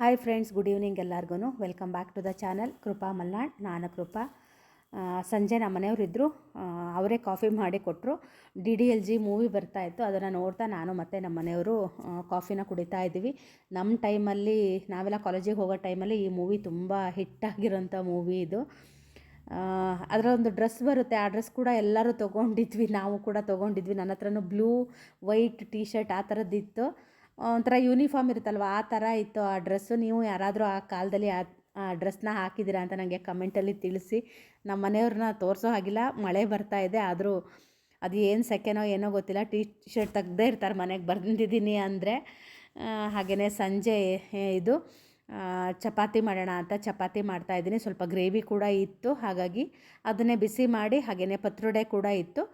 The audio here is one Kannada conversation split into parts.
Hi friends good evening ಎಲ್ಲರಿಗೂ welcome back to the channel Krupa Malnad, ನಾನು ಕೃಪಾ. ಸಂಜೆ ನಮ್ಮ ಮನೆಯವರಿದ್ದರು ಅವರೇ ಕಾಫಿ ಮಾಡಿ ಕೊಟ್ಟರು D D L G movie ಬರ್ತಾ ಇತ್ತು, ಅದನ್ನು ನೋಡ್ತಾ ನಾನು ಮತ್ತು ನಮ್ಮ ಮನೆಯವರು ಕಾಫಿನ ಕುಡಿತಾ ಇದ್ದೀವಿ. ನಮ್ಮ ಟೈಮಲ್ಲಿ ನಾವೆಲ್ಲ ಕಾಲೇಜಿಗೆ ಹೋಗೋ ಟೈಮಲ್ಲಿ ಈ ಮೂವಿ ತುಂಬ ಹಿಟ್ಟಾಗಿರೋಂಥ ಮೂವಿ ಇದು. ಅದರ ಒಂದು ಡ್ರೆಸ್ ಬರುತ್ತೆ, ಆ ಡ್ರೆಸ್ ಕೂಡ ಎಲ್ಲರೂ ತೊಗೊಂಡಿದ್ವಿ, ನಾವು ಕೂಡ ತೊಗೊಂಡಿದ್ವಿ. ನನ್ನ ಹತ್ರನೂ ಬ್ಲೂ ವೈಟ್ ಟೀ ಶರ್ಟ್ ಆ ಥರದ್ದಿತ್ತು ಒಂಥರ ಯೂನಿಫಾರ್ಮ್ ಇರುತ್ತಲ್ವ? ಆ ಥರ ಇತ್ತು ಆ ಡ್ರೆಸ್ಸು. ನೀವು ಯಾರಾದರೂ ಆ ಕಾಲದಲ್ಲಿ ಆ ಆ ಡ್ರೆಸ್ನ ಹಾಕಿದ್ದೀರಾ ಅಂತ ನನಗೆ ಕಮೆಂಟಲ್ಲಿ ತಿಳಿಸಿ. ನಮ್ಮ ಮನೆಯವ್ರನ್ನ ತೋರಿಸೋ ಹಾಗಿಲ್ಲ. ಮಳೆ ಬರ್ತಾ ಇದೆ. ಆದರೂ ಅದು ಏನು ಸೆಕೆನೋ ಏನೋ ಗೊತ್ತಿಲ್ಲ. ಟೀ ಶರ್ಟ್ ತೆಗ್ದೇ ಇರ್ತಾರೆ ಮನೆಗೆ ಬರ್ದಿದ್ದೀನಿ ಅಂದರೆ. ಹಾಗೆಯೇ ಸಂಜೆ ಇದು ಚಪಾತಿ ಮಾಡೋಣ ಅಂತ ಚಪಾತಿ ಮಾಡ್ತಾಯಿದ್ದೀನಿ ಸ್ವಲ್ಪ ಗ್ರೇವಿ ಕೂಡ ಇತ್ತು. ಹಾಗಾಗಿ ಅದನ್ನೇ ಬಿಸಿ ಮಾಡಿ ಹಾಗೆಯೇ ಪತ್ರೊಡೆ ಕೂಡ ಇತ್ತು.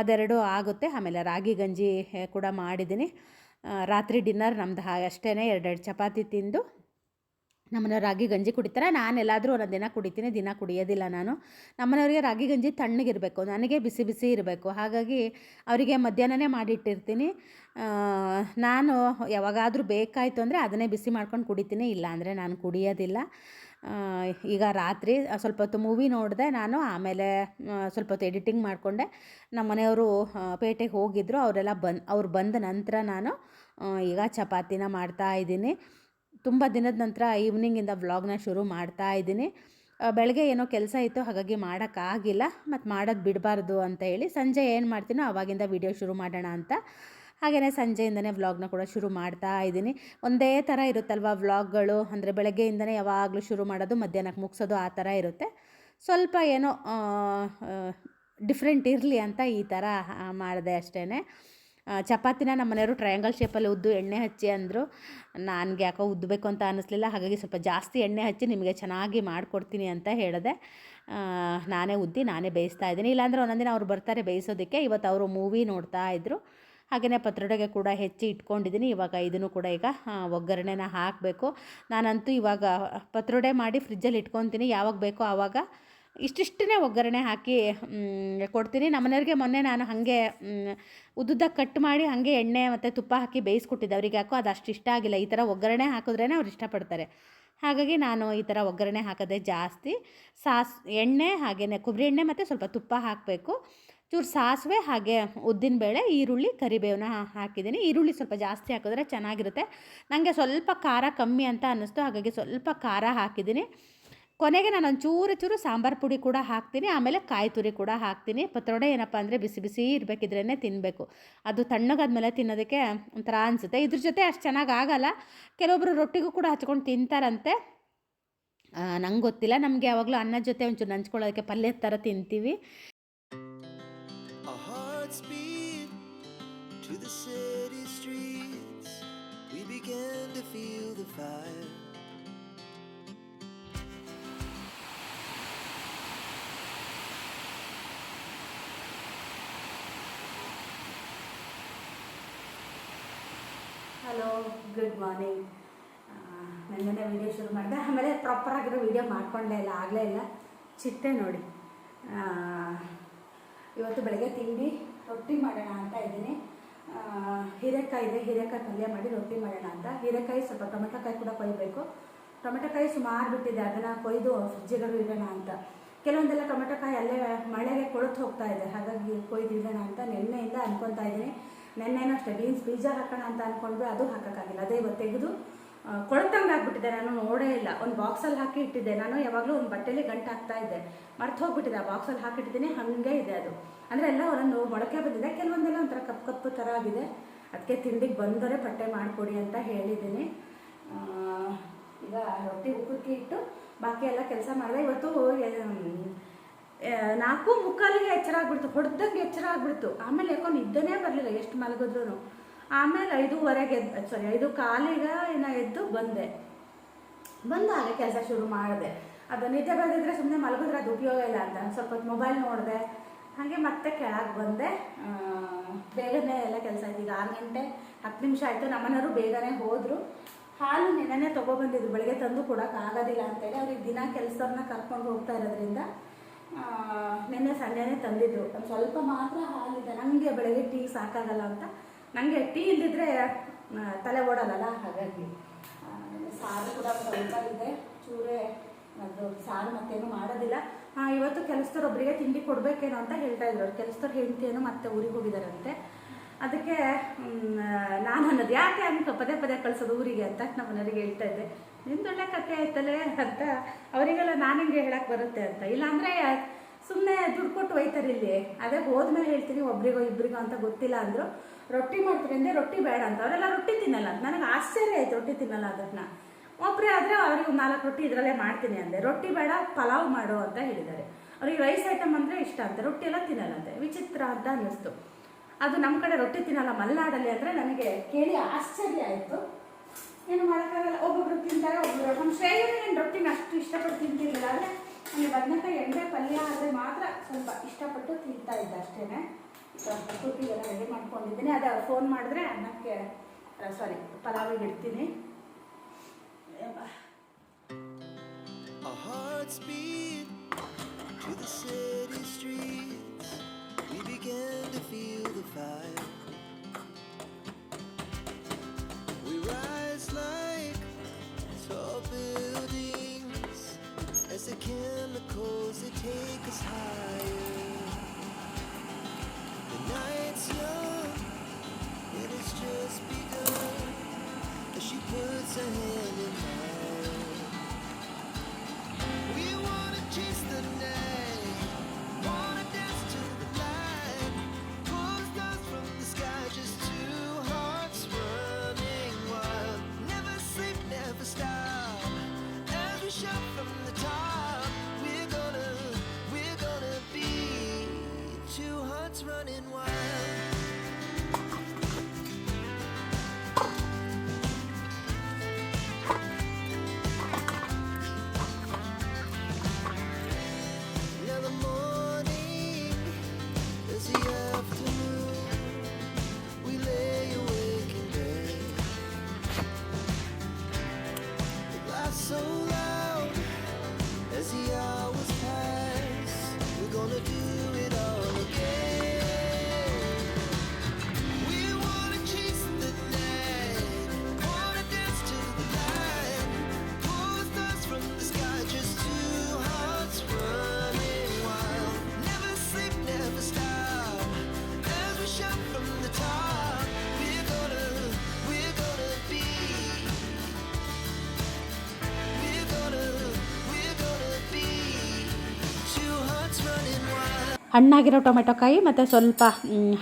ಅದೆರಡು ಆಗುತ್ತೆ. ಆಮೇಲೆ ರಾಗಿ ಗಂಜಿ ಕೂಡ ಮಾಡಿದ್ದೀನಿ. ರಾತ್ರಿ ಡಿನ್ನರ್ ನಮ್ದು ಹಾಗೆ ಅಷ್ಟೇ ಎರಡೆರಡು ಚಪಾತಿ ತಿಂದು ನಮ್ಮನ ರಾಗಿ ಗಂಜಿ ಕುಡಿತಾರೆ. ನಾನು ಎಲ್ಲಾದರೂ ಒಂದೊಂದು ದಿನ ಕುಡಿತೀನಿ, ದಿನ ಕುಡಿಯೋದಿಲ್ಲ ನಾನು. ನಮ್ಮನೆಯವರಿಗೆ ರಾಗಿ ಗಂಜಿ ತಣ್ಣಗಿರಬೇಕು, ನನಗೆ ಬಿಸಿ ಬಿಸಿ ಇರಬೇಕು. ಹಾಗಾಗಿ ಅವರಿಗೆ ಮಧ್ಯಾಹ್ನನೇ ಮಾಡಿಟ್ಟಿರ್ತೀನಿ. ನಾನು ಯಾವಾಗಾದರೂ ಬೇಕಾಯಿತು ಅಂದರೆ ಅದನ್ನೇ ಬಿಸಿ ಮಾಡ್ಕೊಂಡು ಕುಡಿತೀನಿ ಇಲ್ಲ ಅಂದರೆ ನಾನು ಕುಡಿಯೋದಿಲ್ಲ. ಈಗ ರಾತ್ರಿ ಸ್ವಲ್ಪ ಹೊತ್ತು ಮೂವಿ ನೋಡಿದೆ ನಾನು, ಆಮೇಲೆ ಸ್ವಲ್ಪ ಹೊತ್ತು ಎಡಿಟಿಂಗ್ ಮಾಡಿಕೊಂಡೆ. ನಮ್ಮ ಮನೆಯವರು ಪೇಟೆಗೆ ಹೋಗಿದ್ದರು ಅವರೆಲ್ಲ ಬಂದು ಅವ್ರು ಬಂದ ನಂತರ ನಾನು ಈಗ ಚಪಾತಿನ ಮಾಡ್ತಾ ಇದ್ದೀನಿ. ತುಂಬ ದಿನದ ನಂತರ ಈವ್ನಿಂಗಿಂದ ವ್ಲಾಗ್ನ ಶುರು ಮಾಡ್ತಾ ಇದ್ದೀನಿ. ಬೆಳಗ್ಗೆ ಏನೋ ಕೆಲಸ ಇತ್ತು, ಹಾಗಾಗಿ ಮಾಡೋಕ್ಕಾಗಿಲ್ಲ ಮತ್ತು ಮಾಡೋದು ಬಿಡಬಾರ್ದು ಅಂತ ಹೇಳಿ ಸಂಜೆ ಏನು ಮಾಡ್ತೀನೋ ಆವಾಗಿಂದ ವಿಡಿಯೋ ಶುರು ಮಾಡೋಣ ಅಂತ. ಹಾಗೆಯೇ ಸಂಜೆಯಿಂದನೇ ವ್ಲಾಗ್ನ ಕೂಡ ಶುರು ಮಾಡ್ತಾ ಇದ್ದೀನಿ. ಒಂದೇ ಥರ ಇರುತ್ತಲ್ವ ವ್ಲಾಗ್ಗಳು ಅಂದರೆ ಬೆಳಗ್ಗೆಯಿಂದನೇ ಯಾವಾಗಲೂ ಶುರು ಮಾಡೋದು, ಮಧ್ಯಾಹ್ನಕ್ಕೆ ಮುಗಿಸೋದು ಆ ಥರ ಇರುತ್ತೆ. ಸ್ವಲ್ಪ ಏನೋ ಡಿಫ್ರೆಂಟ್ ಇರಲಿ ಅಂತ ಈ ಥರ ಮಾಡಿದೆ ಅಷ್ಟೇ ಚಪಾತಿನ ನಮ್ಮ ಮನೆಯವರು ಟ್ರಯಾಂಗಲ್ ಶೇಪಲ್ಲಿ ಉದ್ದು ಎಣ್ಣೆ ಹಚ್ಚಿ ಅಂದರು. ನನಗೆ ಯಾಕೋ ಉದ್ದಬೇಕು ಅಂತ ಅನ್ನಿಸ್ಲಿಲ್ಲ ಹಾಗಾಗಿ ಸ್ವಲ್ಪ ಜಾಸ್ತಿ ಎಣ್ಣೆ ಹಚ್ಚಿ ನಿಮಗೆ ಚೆನ್ನಾಗಿ ಮಾಡಿಕೊಡ್ತೀನಿ ಅಂತ ಹೇಳಿದೆ. ನಾನೇ ಉದ್ದಿ, ನಾನೇ ಬೇಯಿಸ್ತಾ ಇದ್ದೀನಿ. ಇಲ್ಲಾಂದರೆ ಒಂದೊಂದಿನ ಅವ್ರು ಬರ್ತಾರೆ ಬೇಯಿಸೋದಕ್ಕೆ. ಇವತ್ತು ಅವರು ಮೂವಿ ನೋಡ್ತಾ ಇದ್ದರು ಹಾಗೆಯೇ ಪತ್ರೊಡೆಗೆ ಕೂಡ ಹೆಚ್ಚಿ ಇಟ್ಕೊಂಡಿದ್ದೀನಿ. ಇವಾಗ ಇದನ್ನು ಕೂಡ ಈಗ ಒಗ್ಗರಣೆನ ಹಾಕಬೇಕು. ನಾನಂತೂ ಇವಾಗ ಪತ್ರೊಡೆ ಮಾಡಿ ಫ್ರಿಜ್ಜಲ್ಲಿ ಇಟ್ಕೊತೀನಿ. ಯಾವಾಗ ಬೇಕೋ ಆವಾಗ ಇಷ್ಟಿಷ್ಟನ್ನೇ ಒಗ್ಗರಣೆ ಹಾಕಿ ಕೊಡ್ತೀನಿ. ನಮ್ಮನೆಯವ್ರಿಗೆ ಮೊನ್ನೆ ನಾನು ಹಾಗೆ ಉದ್ದುದ್ದ ಕಟ್ ಮಾಡಿ ಹಾಗೆ ಎಣ್ಣೆ ಮತ್ತು ತುಪ್ಪ ಹಾಕಿ ಬೇಯಿಸ್ಕೊಟ್ಟಿದ್ದೆ. ಅವ್ರಿಗೆ ಯಾಕೋ ಅದು ಅಷ್ಟು ಇಷ್ಟ ಆಗಿಲ್ಲ. ಈ ಥರ ಒಗ್ಗರಣೆ ಹಾಕಿದ್ರೇ ಅವ್ರು ಇಷ್ಟಪಡ್ತಾರೆ. ಹಾಗಾಗಿ ನಾನು ಈ ಥರ ಒಗ್ಗರಣೆ ಹಾಕೋದೇ ಜಾಸ್ತಿ. ಸಾಸ್, ಎಣ್ಣೆ ಹಾಗೆಯೇ ಕೊಬ್ಬರಿ ಎಣ್ಣೆ ಮತ್ತು ಸ್ವಲ್ಪ ತುಪ್ಪ ಹಾಕಬೇಕು. ಚೂರು ಸಾಸಿವೆ ಹಾಗೆ ಉದ್ದಿನ ಬೇಳೆ, ಈರುಳ್ಳಿ ಕರಿಬೇವನ್ನ ಹಾಕಿದ್ದೀನಿ. ಈರುಳ್ಳಿ ಸ್ವಲ್ಪ ಜಾಸ್ತಿ ಹಾಕಿದ್ರೆ ಚೆನ್ನಾಗಿರುತ್ತೆ. ನನಗೆ ಸ್ವಲ್ಪ ಖಾರ ಕಮ್ಮಿ ಅಂತ ಅನ್ನಿಸ್ತು, ಹಾಗಾಗಿ ಸ್ವಲ್ಪ ಖಾರ ಹಾಕಿದ್ದೀನಿ. ಕೊನೆಗೆ ನಾನು ಒಂಚೂರು ಚೂರು ಸಾಂಬಾರು ಪುಡಿ ಕೂಡ ಹಾಕ್ತೀನಿ. ಆಮೇಲೆ ಕಾಯಿ ತುರಿ ಕೂಡ ಹಾಕ್ತೀನಿ. ಪತ್ರೊಡೆ ಏನಪ್ಪ ಅಂದರೆ ಬಿಸಿ ಬಿಸಿ ಇರಬೇಕಿದ್ರೇ ತಿನ್ನಬೇಕು ಅದು ತಣ್ಣಗಾದ್ಮೇಲೆ ತಿನ್ನೋದಕ್ಕೆ ಒಂಥರ ಅನಿಸುತ್ತೆ. ಇದ್ರ ಜೊತೆ ಅಷ್ಟು ಚೆನ್ನಾಗಿ ಆಗಲ್ಲ. ಕೆಲವೊಬ್ಬರು ರೊಟ್ಟಿಗೂ ಕೂಡ ಹಚ್ಕೊಂಡು ತಿಂತಾರಂತೆ. ನಂಗೆ ಗೊತ್ತಿಲ್ಲ. ನಮಗೆ ಯಾವಾಗಲೂ ಅನ್ನದ ಜೊತೆ ಒಂಚೂರು ನಂಚ್ಕೊಳ್ಳೋದಕ್ಕೆ ಪಲ್ಯದ ಥರ ತಿಂತೀವಿ. To the city streets. We began to feel the fire. Hello good morning ನೆನ್ನೆ ವೀಡಿಯೋ ಶುರು ಮಾಡಿದೆ ಆಮೇಲೆ ಪ್ರಾಪರ್ ಆಗಿರೋ ವೀಡಿಯೋ ಮಾಡ್ಕೊಂಡೇ ಇಲ್ಲ, ಆಗಲೇ ಇಲ್ಲ ಚಿಟ್ಟೆ ನೋಡಿ ಇವತ್ತು ಬೆಳಗ್ಗೆ ತಿಂಡಿ ರೊಟ್ಟಿ ಮಾಡೋಣ ಅಂತ ಇದ್ದೀನಿ ಹೀರೆಕಾಯಿ ಇದೆ, ಹೀರೆಕಾಯಿ ಪಲ್ಯ ಮಾಡಿ ರೊಟ್ಟಿ ಮಾಡೋಣ ಅಂತ. ಹೀರೆಕಾಯಿ ಸ್ವಲ್ಪ ಟೊಮೆಟೊಕಾಯಿ ಕೂಡ ಕೊಯ್ಬೇಕು. ಟೊಮೆಟೊಕಾಯಿ ಸುಮಾರು ಬಿಟ್ಟಿದೆ, ಅದನ್ನು ಕೊಯ್ದು ಫ್ರಿಜ್ಜಿಗಳು ಇಡೋಣ ಅಂತ. ಕೆಲವೊಂದೆಲ್ಲ ಟೊಮೆಟೊಕಾಯಿ ಅಲ್ಲೇ ಮಳೆಗೆ ಕೊಳತು ಹೋಗ್ತಾ ಇದೆ, ಹಾಗಾಗಿ ಕೊಯ್ದು ಇಡೋಣ ಅಂತ ನೆನ್ನೆಯಿಂದ ಅನ್ಕೊತಾ ಇದ್ದೀನಿ. ನೆನ್ನೆನೂ ಅಷ್ಟೇ, ಬೀನ್ಸ್ ಬೀಜ ಹಾಕೋಣ ಅಂತ ಅಂದ್ಕೊಂಡ್ರೆ ಅದು ಹಾಕೋಕ್ಕಾಗಿಲ್ಲ. ಅದೇ ತೆಗೆದು ಕೊಳತಂಗೆ ಆಗ್ಬಿಟ್ಟಿದೆ, ನಾನು ನೋಡೇ ಇಲ್ಲ. ಒಂದು ಬಾಕ್ಸಲ್ಲಿ ಹಾಕಿ ಇಟ್ಟಿದ್ದೆ. ನಾನು ಯಾವಾಗಲೂ ಒಂದು ಬಟ್ಟೆಲಿ ಗಂಟು ಹಾಕ್ತಾ ಇದ್ದೆ. ಮರ್ತು ಹೋಗ್ಬಿಟ್ಟಿದೆ. ಆ ಬಾಕ್ಸಲ್ಲಿ ಹಾಕಿಟ್ಟಿದ್ದೀನಿ ಹಾಗೆ ಇದೆ ಅದು. ಅಂದರೆ ಎಲ್ಲ ಒಂದೊಂದು ಮೊಳಕೆ ಬಂದಿದೆ. ಕೆಲವೊಂದೆಲ್ಲ ಒಂಥರ ಕಪ್ಪು ಕಪ್ಪು ಥರ ಆಗಿದೆ. ಅದಕ್ಕೆ ತಿಂಡಿಗೆ ಬಂದರೆ ಪಟ್ಟೆ ಮಾಡಿಕೊಡಿ ಅಂತ ಹೇಳಿದ್ದೀನಿ. ಈಗ ರೊಟ್ಟಿ ಉಕ್ಕಕ್ಕೆ ಇಟ್ಟು ಬಾಕಿ ಎಲ್ಲ ಕೆಲಸ ಮಾಡಿದೆ. ಇವತ್ತು ನಾಲ್ಕು ಮುಕ್ಕಾಲಿಗೆ ಎಚ್ಚರ ಆಗ್ಬಿಡ್ತು. ಹೊಡೆದಂಗೆ ಎಚ್ಚರ ಆಗ್ಬಿಡ್ತು. ಆಮೇಲೆ ಯಾಕೋ ಇದ್ದನೇ ಬರಲಿಲ್ಲ ಎಷ್ಟು ಮಲಗಿದ್ರು ಆಮೇಲೆ ಐದೂವರೆಗೆ ಸಾರಿ ಐದು ಕಾಲಿಗೆ ಏನೋ ಎದ್ದು ಬಂದೆ. ಬಂದಾಗ ಕೆಲಸ ಶುರು ಮಾಡಿದೆ. ಅದು ನಿದ್ದೆ ಬಂದಿದ್ರೆ ಸುಮ್ಮನೆ ಮಲಗಿದ್ರೆ ಅದು ಉಪಯೋಗ ಇಲ್ಲ ಅಂತ. ಸ್ವಲ್ಪ ಹೊತ್ತು ಮೊಬೈಲ್ ನೋಡಿದೆ. ಹಾಗೆ ಮತ್ತೆ ಕೆಳಗೆ ಬಂದೆ. ಬೇಗನೆ ಎಲ್ಲ ಕೆಲಸ ಆಯ್ತು. ಈಗ ಆರು ಗಂಟೆ, ಹತ್ತು ನಿಮಿಷ ಆಯಿತು. ನಮ್ಮನೆಯವರು ಬೇಗನೆ ಹೋದರು. ಹಾಲು ನಿನ್ನೆ ತೊಗೊಬಂದಿದ್ರು ಬೆಳಗ್ಗೆ ತಂದು ಕೊಡೋಕೆ ಆಗೋದಿಲ್ಲ ಅಂತೇಳಿ ಅವ್ರಿಗೆ ದಿನ ಕೆಲಸವ್ರನ್ನ ಕರ್ಕೊಂಡು ಹೋಗ್ತಾ ಇರೋದ್ರಿಂದ ನಿನ್ನೆ ಸಂಜೆನೇ ತಂದಿದ್ರು. ಒಂದು ಸ್ವಲ್ಪ ಮಾತ್ರ ಹಾಲಿದೆ. ನನಗೆ ಬೆಳಗ್ಗೆ ಟೀ ಸಾಕಾಗಲ್ಲ ಅಂತ. ನನಗೆ ಟೀ ಇಲ್ಲದಿದ್ರೆ ತಲೆ ಓಡಲ್ಲ ಹಾಗಾಗಿ. ಸಾರು ಕೂಡ ಇದೆ. ಚೂರೆ, ಅದು ಸಾರು ಮತ್ತೇನು ಮಾಡೋದಿಲ್ಲ. ಇವತ್ತು ಕೆಲಸದವ್ರು ಒಬ್ಬರಿಗೆ ತಿಂಡಿ ಕೊಡಬೇಕೇನೋ ಅಂತ ಹೇಳ್ತಾ ಇದ್ರು. ಅವ್ರು ಕೆಲಸದವ್ರು ಹೆಂಡ್ತಿಯೇನೋ ಮತ್ತೆ ಊರಿಗೆ ಹೋಗಿದಾರಂತೆ. ಅದಕ್ಕೆ ನಾನು ಅನ್ನೋದು ಯಾಕೆ ಅಂತ ಪದೇ ಪದೇ ಕಳ್ಸೋದು ಊರಿಗೆ ಅಂತ ನಮ್ಮ ಮನೆಯವರಿಗೆ ಹೇಳ್ತಾ ಇದ್ದೆ. ನಿಂದೊಳ್ಳೆ ಕಥೆ ಆಯ್ತಲ್ಲೇ ಅಂತ ಅವರಿಗೆಲ್ಲ ನಾನು ಹಿಂಗೆ ಹೇಳಕ್ಕೆ ಬರುತ್ತೆ ಅಂತ. ಇಲ್ಲಾಂದ್ರೆ ಸುಮ್ಮನೆ ದುಡ್ಡು ಕೊಟ್ಟು ಒಯ್ತಾರೆ ಇಲ್ಲಿ. ಅದೇ ಹೋದ್ಮೇಲೆ ಹೇಳ್ತೀನಿ ಒಬ್ರಿಗೋ ಇಬ್ರಿಗೋ ಅಂತ ಗೊತ್ತಿಲ್ಲ ಅಂದರು. ರೊಟ್ಟಿ ಮಾಡ್ತೀನಿ ಅಂದರೆ ರೊಟ್ಟಿ ಬೇಡ ಅಂತ. ಅವರೆಲ್ಲ ರೊಟ್ಟಿ ತಿನ್ನಲ್ಲ. ನನಗೆ ಆಶ್ಚರ್ಯ ಆಯ್ತು ರೊಟ್ಟಿ ತಿನ್ನಲ್ಲ ಅದನ್ನ ಒಬ್ಬರೇ ಆದರೆ ಅವ್ರಿಗೆ ನಾಲ್ಕು ರೊಟ್ಟಿ ಇದರಲ್ಲೇ ಮಾಡ್ತೀನಿ ಅಂದೆ. ರೊಟ್ಟಿ ಬೇಡ, ಪಲಾವ್ ಮಾಡು ಅಂತ ಹೇಳಿದ್ದಾರೆ. ಅವ್ರಿಗೆ ರೈಸ್ ಐಟಮ್ ಅಂದರೆ ಇಷ್ಟ ಅಂತೆ. ರೊಟ್ಟಿ ಎಲ್ಲ ತಿನ್ನಲ್ಲಂತೆ ವಿಚಿತ್ರ ಅಂತ ಅನ್ನಿಸ್ತು. ಅದು ನಮ್ಮ ಕಡೆ ರೊಟ್ಟಿ ತಿನ್ನಲ್ಲ. ಮಲೆನಾಡಲ್ಲಿ ಅಂದರೆ ನನಗೆ ಕೇಳಿ ಆಶ್ಚರ್ಯ ಆಯಿತು. ಏನು ಮಾಡೋಕ್ಕಾಗಲ್ಲ. ಒಬ್ಬೊಬ್ರು ತಿಂತಾರೆ ಒಬ್ಬರು ನಮ್ಮ ಶ್ರೇಯರು ಏನು ರೊಟ್ಟಿನ ಅಷ್ಟು ಇಷ್ಟಪಟ್ಟು ತಿಂತಿರ್ಲಿಲ್ಲ ಆದರೆ ನನಗೆ ಬದನೆಕಾಯಿ ಎಣ್ಣೆ ಪಲ್ಯ ಆದರೆ ಮಾತ್ರ ಸ್ವಲ್ಪ ಇಷ್ಟಪಟ್ಟು ತಿಂತಾ ಇದ್ದೆ ಅಷ್ಟೇ ಎಲ್ಲ ರೆಡಿ ಮಾಡ್ಕೊಂಡಿದ್ದೀನಿ. ಅದೇ ಫೋನ್ ಮಾಡಿದ್ರೆ ಅನ್ನಕ್ಕೆ ಸಾರಿ ಪಲಾವಿಗೆ ಇಡ್ತೀನಿ. Our hearts beat to the same. ಹಣ್ಣಾಗಿರೋ ಟೊಮೆಟೊ ಕಾಯಿ ಮತ್ತು ಸ್ವಲ್ಪ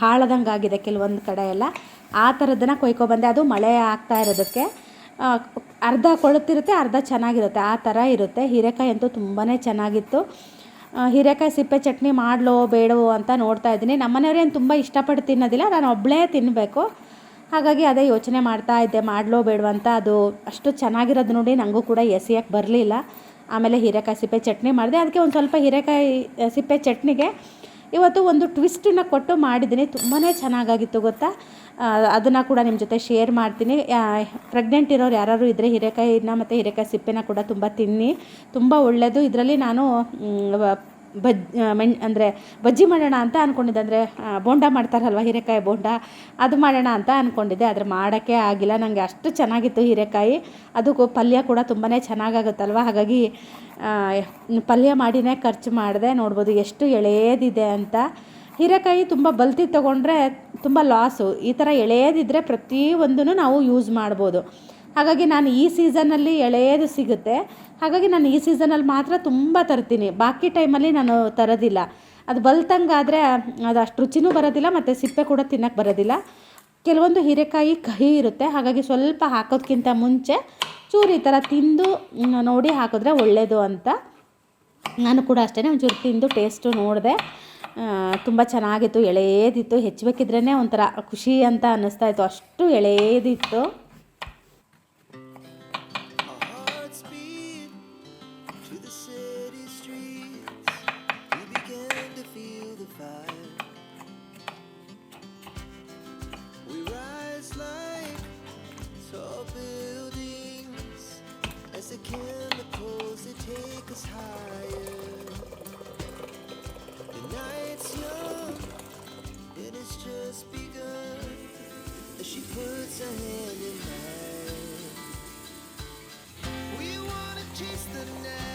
ಹಾಳದಂಗೆ ಆಗಿದೆ ಕೆಲವೊಂದು ಕಡೆ ಎಲ್ಲ. ಆ ಥರದ್ದನ್ನು ಕೊಯ್ಕೊಬಂದೆ ಅದು ಮಳೆ ಆಗ್ತಾ ಇರೋದಕ್ಕೆ ಅರ್ಧ ಕೊಳುತ್ತಿರುತ್ತೆ ಅರ್ಧ ಚೆನ್ನಾಗಿರುತ್ತೆ. ಆ ಥರ ಇರುತ್ತೆ. ಹೀರೆಕಾಯಿ ಅಂತೂ ತುಂಬಾ ಚೆನ್ನಾಗಿತ್ತು. ಹೀರೆಕಾಯಿ ಸಿಪ್ಪೆ ಚಟ್ನಿ ಮಾಡಲೋ, ಬೇಡವೋ ಅಂತ ನೋಡ್ತಾ ಇದ್ದೀನಿ. ನಮ್ಮನೆಯವ್ರೇನು ತುಂಬ ಇಷ್ಟಪಟ್ಟು ತಿನ್ನೋದಿಲ್ಲ. ನಾನು ಒಬ್ಬಳೇ ತಿನ್ನಬೇಕು ಹಾಗಾಗಿ ಅದೇ ಯೋಚನೆ ಮಾಡ್ತಾ ಇದ್ದೆ. ಮಾಡಲೋ, ಬೇಡವೋ ಅಂತ. ಅದು ಅಷ್ಟು ಚೆನ್ನಾಗಿರೋದು ನೋಡಿ ನನಗೂ ಕೂಡ ಎಸೆಯೋಕ್ಕೆ ಬರಲಿಲ್ಲ. ಆಮೇಲೆ ಹೀರೆಕಾಯಿ ಸಿಪ್ಪೆ ಚಟ್ನಿ ಮಾಡಿದೆ. ಅದಕ್ಕೆ ಒಂದು ಸ್ವಲ್ಪ ಹೀರೆಕಾಯಿ, ಸಿಪ್ಪೆ ಚಟ್ನಿಗೆ ಇವತ್ತು ಒಂದು ಟ್ವಿಸ್ಟನ್ನು ಕೊಟ್ಟು ಮಾಡಿದ್ದೀನಿ. ತುಂಬಾ ಚೆನ್ನಾಗಾಗಿತ್ತು ಗೊತ್ತಾ? ಅದನ್ನು ಕೂಡ ನಿಮ್ಮ ಜೊತೆ ಶೇರ್ ಮಾಡ್ತೀನಿ. ಪ್ರೆಗ್ನೆಂಟ್ ಇರೋರು ಯಾರು ಇದ್ದರೆ ಹೀರೆಕಾಯಿನ ಮತ್ತು ಹೀರೆಕಾಯಿ ಸಿಪ್ಪೆನ ಕೂಡ ತುಂಬ ತಿನ್ನಿ. ತುಂಬ ಒಳ್ಳೆಯದು ಇದರಲ್ಲಿ ನಾನು ಬಜ್ ಮೆಣ್, ಅಂದರೆ ಬಜ್ಜಿ ಮಾಡೋಣ ಅಂತ ಅಂದ್ಕೊಂಡಿದ್ದೆ ಅಂದರೆ ಬೋಂಡ ಮಾಡ್ತಾರಲ್ವ, ಹೀರೆಕಾಯಿ ಬೋಂಡ? ಅದು ಮಾಡೋಣ ಅಂತ ಅಂದ್ಕೊಂಡಿದ್ದೆ ಆದರೆ ಮಾಡೋಕ್ಕೆ ಆಗಿಲ್ಲ. ನನಗೆ ಅಷ್ಟು ಚೆನ್ನಾಗಿತ್ತು ಹೀರೆಕಾಯಿ. ಅದಕ್ಕೂ ಪಲ್ಯ ಕೂಡ ತುಂಬಾ ಚೆನ್ನಾಗಾಗುತ್ತಲ್ವ? ಹಾಗಾಗಿ ಪಲ್ಯ ಮಾಡಿನೇ ಖರ್ಚು ಮಾಡಿದೆ. ನೋಡ್ಬೋದು ಎಷ್ಟು ಎಳೆಯದಿದೆ ಅಂತ. ಹೀರೆಕಾಯಿ ತುಂಬ ಬಲ್ತಿ ತೊಗೊಂಡ್ರೆ ತುಂಬ ಲಾಸು ಈ ಥರ ಎಳೆಯದಿದ್ದರೆ ಪ್ರತಿಯೊಂದನ್ನು ನಾವು ಯೂಸ್ ಮಾಡ್ಬೋದು. ಹಾಗಾಗಿ ನಾನು ಈ ಸೀಸನಲ್ಲಿ ಎಳೆಯೋದು ಸಿಗುತ್ತೆ. ಹಾಗಾಗಿ ನಾನು ಈ ಸೀಸನಲ್ಲಿ ಮಾತ್ರ ತುಂಬ ತರ್ತೀನಿ. ಬಾಕಿ ಟೈಮಲ್ಲಿ ನಾನು ತರೋದಿಲ್ಲ. ಅದು ಬಲ್ತಂಗಾದರೆ ಅದು ಅಷ್ಟು ರುಚಿನೂ ಬರೋದಿಲ್ಲ, ಮತ್ತು ಸಿಪ್ಪೆ ಕೂಡ ತಿನ್ನಕ್ಕೆ ಬರೋದಿಲ್ಲ. ಕೆಲವೊಂದು ಹೀರೆಕಾಯಿ ಕಹಿ ಇರುತ್ತೆ. ಹಾಗಾಗಿ ಸ್ವಲ್ಪ ಹಾಕೋದಕ್ಕಿಂತ ಮುಂಚೆ ಚೂರು ಈ ಥರ ತಿಂದು ನೋಡಿ ಹಾಕಿದ್ರೆ ಒಳ್ಳೆಯದು ಅಂತ. ನಾನು ಕೂಡ ಅಷ್ಟೇ ಒಂಚೂರು ತಿಂದು ಟೇಸ್ಟು ನೋಡಿದೆ. ತುಂಬ ಚೆನ್ನಾಗಿತ್ತು, ಎಳೆಯದಿತ್ತು. ಹೆಚ್ಚಬೇಕಿದ್ರೇ ಒಂಥರ ಖುಷಿ ಅಂತ ಅನ್ನಿಸ್ತಾ ಇತ್ತು. ಅಷ್ಟು ಎಳೆಯದಿತ್ತು. 네.